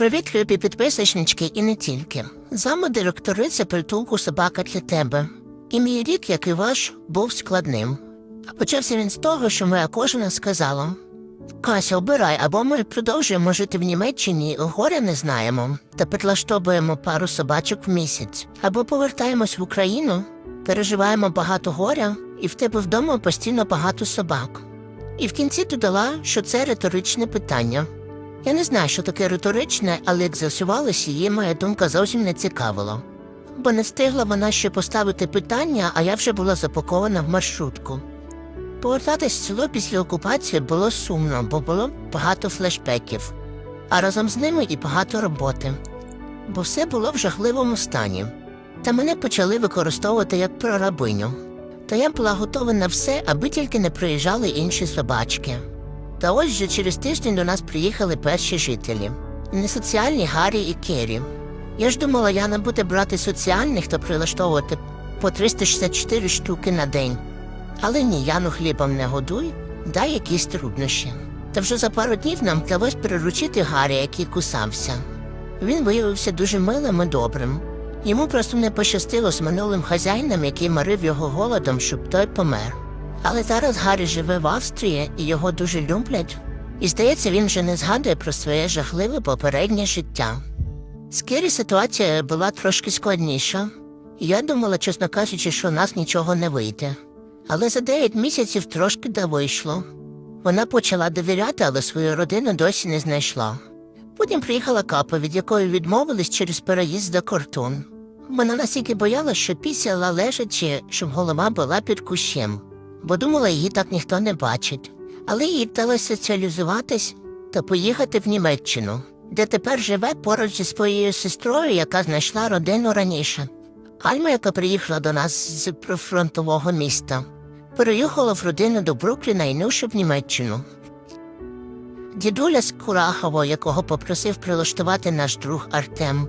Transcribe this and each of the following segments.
Привіт, любі підписочнички і не тільки. З директориця притулку собака для тебе. І мій рік, як і ваш, був складним. А почався він з того, що моя кожна сказала: Кася, обирай, або ми продовжуємо жити в Німеччині, горя не знаємо, та підлаштовуємо пару собачок в місяць, або повертаємось в Україну, переживаємо багато горя, і в тебе вдома постійно багато собак. І в кінці додала, що це риторичне питання. Я не знаю, що таке риторичне, але як з'ясувалося, її моя думка зовсім не цікавила. Бо не встигла вона ще поставити питання, а я вже була запакована в маршрутку. Повертатись в село після окупації було сумно, бо було багато флешбеків, а разом з ними і багато роботи. Бо все було в жахливому стані. Та мене почали використовувати як прорабиню. Та я була готова на все, аби тільки не приїжджали інші собачки. Та ось же через тиждень до нас приїхали перші жителі. Несоціальні Гаррі і Керрі. Я ж думала, Яна буде брати соціальних та прилаштовувати по 364 штуки на день. Але ні, Яну хлібом не годуй, дай якісь труднощі. Та вже за пару днів нам вдалося приручити Гаррі, який кусався. Він виявився дуже милим і добрим. Йому просто не пощастило з минулим хазяїном, який марив його голодом, щоб той помер. Але зараз Гаррі живе в Австрії і його дуже люблять. І здається, він вже не згадує про своє жахливе попереднє життя. З Кірі ситуація була трошки складніша, я думала, чесно кажучи, що у нас нічого не вийде. Але за дев'ять місяців трошки да вийшло. Вона почала довіряти, але свою родину досі не знайшла. Потім приїхала капа, від якої відмовились через переїзд за кордон. Вона настільки боялась, що пісяла лежачи, щоб голова була під кущем, бо думала, її так ніхто не бачить. Але їй вдалося соціалізуватись та поїхати в Німеччину, де тепер живе поруч зі своєю сестрою, яка знайшла родину раніше. Альма, яка приїхала до нас з прифронтового міста, переїхала в родину до Брукліна і Нуша в Німеччину. Дідуля з Курахово, якого попросив прилаштувати наш друг Артем,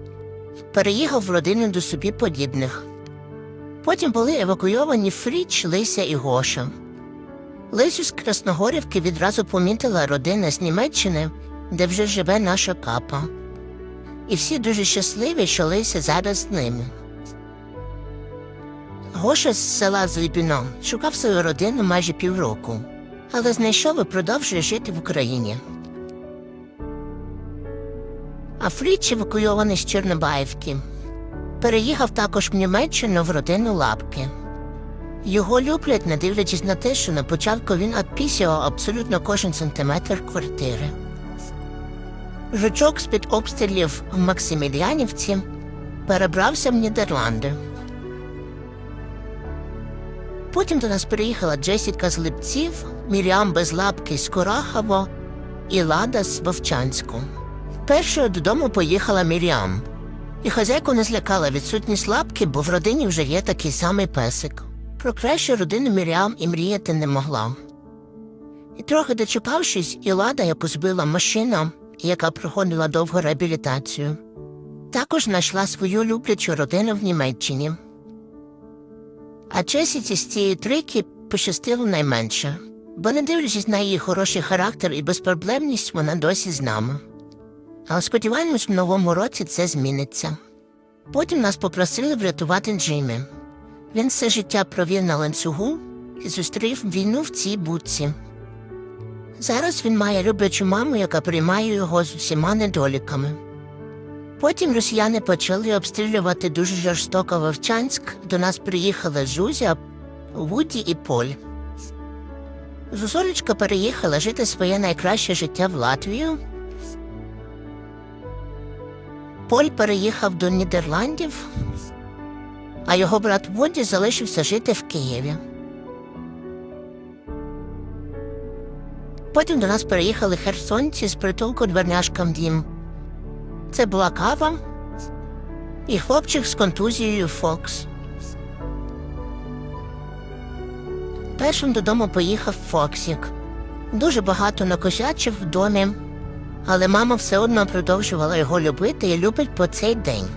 переїхав в родину до собі подібних. Потім були евакуйовані Фріч, Лися і Гоша. Лисю з Красногорівки відразу помітила родина з Німеччини, де вже живе наша капа. І всі дуже щасливі, що Лися зараз з ними. Гоша з села Зуйбіно шукав свою родину майже півроку, але знайшов і продовжує жити в Україні. А Фріч, евакуйований з Чорнобаївки, переїхав також в Німеччину в родину лапки. Його люблять, не дивлячись на те, що на початку він обпісював абсолютно кожен сантиметр квартири. Жучок з-під обстрілів в Максиміліанівці перебрався в Нідерланди. Потім до нас приїхала Джесіка з Липців, Міріам без лапки з Курахово і Лада з Вовчанську. Першою додому поїхала Міріам, і хазяйку не злякала відсутність лапки, бо в родині вже є такий самий песик. Про кращу родину Міріам і мріяти не могла. І трохи дочекавшись, і лада, яку збила машина, яка проходила довгу реабілітацію, також знайшла свою люблячу родину в Німеччині. А Чесіці з цієї трійки пощастило найменше, бо, не дивлячись на її хороший характер і безпроблемність, вона досі з нами. Але сподіваємось, в новому році це зміниться. Потім нас попросили врятувати Джимі. Він все життя провів на ланцюгу і зустрів війну в цій будці. Зараз він має люблячу маму, яка приймає його з усіма недоліками. Потім росіяни почали обстрілювати дуже жорстоко Вовчанськ. До нас приїхали Зузя, Вуді і Поль. Зузолечка переїхала жити своє найкраще життя в Латвію. Поль переїхав до Нідерландів, а його брат Вуді залишився жити в Києві. Потім до нас переїхали херсонці з притулку дверняшкам дім. Це була кава і хлопчик з контузією Фокс. Першим додому поїхав Фоксік. Дуже багато накосячив в домі, але мама все одно продовжувала його любити і любить по цей день.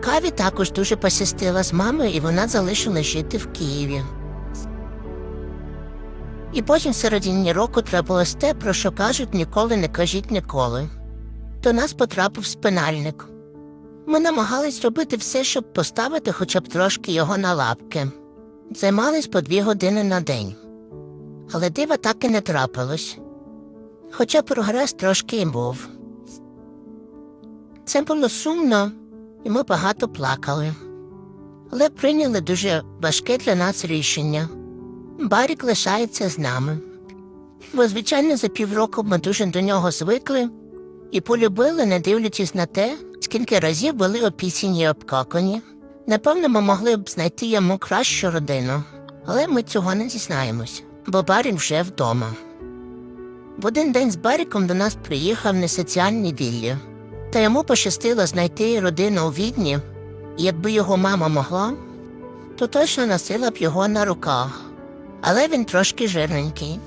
Каві також дуже посістила з мамою, і вона залишила жити в Києві. І потім в середині року трапилось те, про що кажуть ніколи не кажіть ніколи. До нас потрапив спинальник. Ми намагались робити все, щоб поставити хоча б трошки його на лапки. Займались по дві години на день. Але дива так і не трапилось. Хоча прогрес трошки і був. Це було сумно, і ми багато плакали. Але прийняли дуже важке для нас рішення. Барік лишається з нами. Бо, звичайно, за півроку ми дуже до нього звикли і полюбили, не дивлячись на те, скільки разів були опісені і обкакані. Напевно, ми могли б знайти йому кращу родину, але ми цього не дізнаємось, бо Барік вже вдома. В один день з Баріком до нас приїхав несоціальний Віллі, та йому пощастило знайти родину у Відні, і якби його мама могла, то точно носила б його на руках, але він трошки жирненький.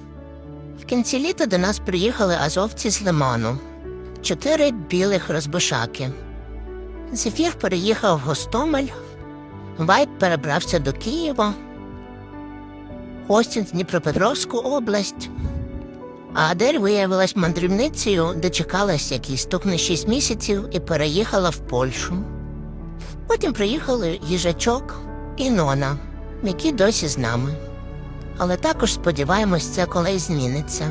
В кінці літа до нас приїхали азовці з Лиману, чотири білих розбишаки. Зефір переїхав в Гостомель, Вайт перебрався до Києва, Остін Дніпропетровську область, а Адель виявилась мандрівницею, де чекалась якісь стукне шість місяців і переїхала в Польщу. Потім приїхали їжачок і Нона, які досі з нами. Але також сподіваємось, це колись зміниться.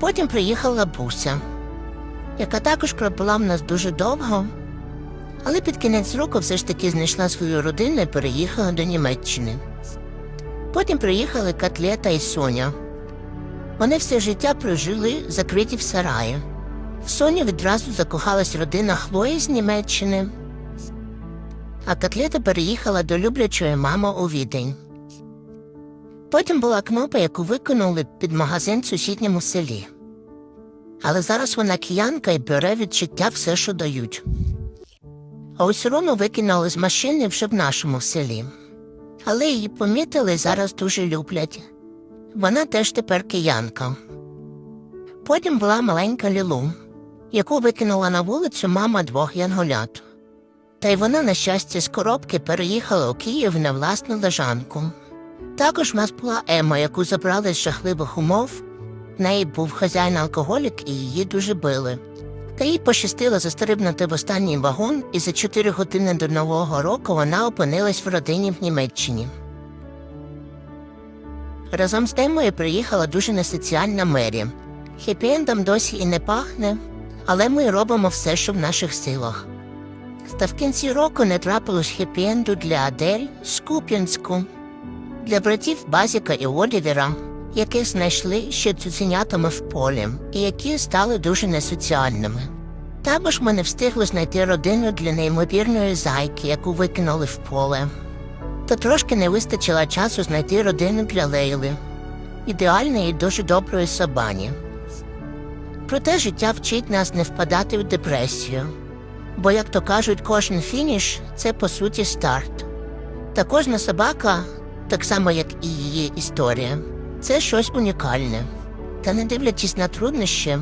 Потім приїхала Буся, яка також пробула в нас дуже довго, але під кінець року все ж таки знайшла свою родину і переїхала до Німеччини. Потім приїхали Котлета і Соня. Вони все життя прожили закриті в сараї. В Соні відразу закохалась родина Хлої з Німеччини, а Котлета переїхала до люблячої мами у відень. Потім була кнопа, яку викинули під магазин в сусідньому селі. Але зараз вона киянка і бере відчуття все, що дають. А ось Рону викинули з машини вже в нашому селі. Але її помітили зараз дуже люблять. Вона теж тепер киянка. Потім була маленька Лілу, яку викинула на вулицю мама двох янголят. Та й вона, на щастя, з коробки переїхала у Київ на власну лежанку. Також в нас була Ема, яку забрали з жахливих умов. В неї був хазяїн алкоголік і її дуже били. Та їй пощастило застрибнути в останній вагон, і за чотири години до Нового року вона опинилась в родині в Німеччині. Разом з Емою приїхала дуже несоціальна Мері. Хеппі-ендом досі і не пахне, але ми робимо все, що в наших силах. Та в кінці року не трапилось хеппі-енду для Адель з Куп'янську, для братів Базіка і Олівера, яких знайшли ще цуценятами в полі і які стали дуже несоціальними. Також ми не встигли знайти родину для неймовірної зайки, яку викинули в поле. Та трошки не вистачило часу знайти родину для Лейли, ідеальної і дуже доброї собані. Проте життя вчить нас не впадати в депресію, бо, як то кажуть, кожен фініш це по суті старт. Та кожна собака, так само як і її історія, це щось унікальне. Та не дивлячись на труднощі,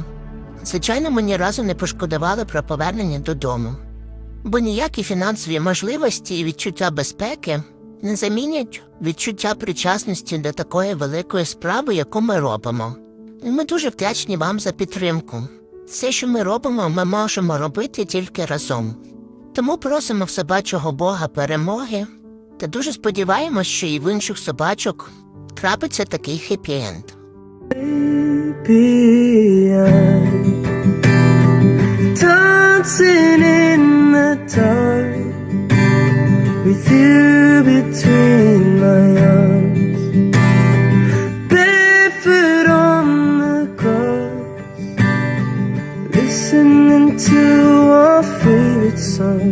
звичайно, ми ні разу не пошкодували про повернення додому, бо ніякі фінансові можливості і відчуття безпеки не замінять відчуття причасності до такої великої справи, яку ми робимо. І ми дуже вдячні вам за підтримку. Все, що ми робимо, ми можемо робити тільки разом. Тому просимо в собачого Бога перемоги та дуже сподіваємось, що і в інших собачок трапиться такий хеппі-енд. Baby, I'm dancing in the dark with you between my arms, barefoot on the grass, listening to our favorite song.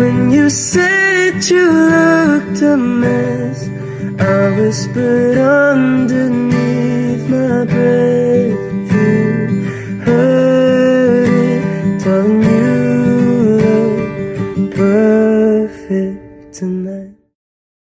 When you said you looked a mess, I whispered underneath my breath.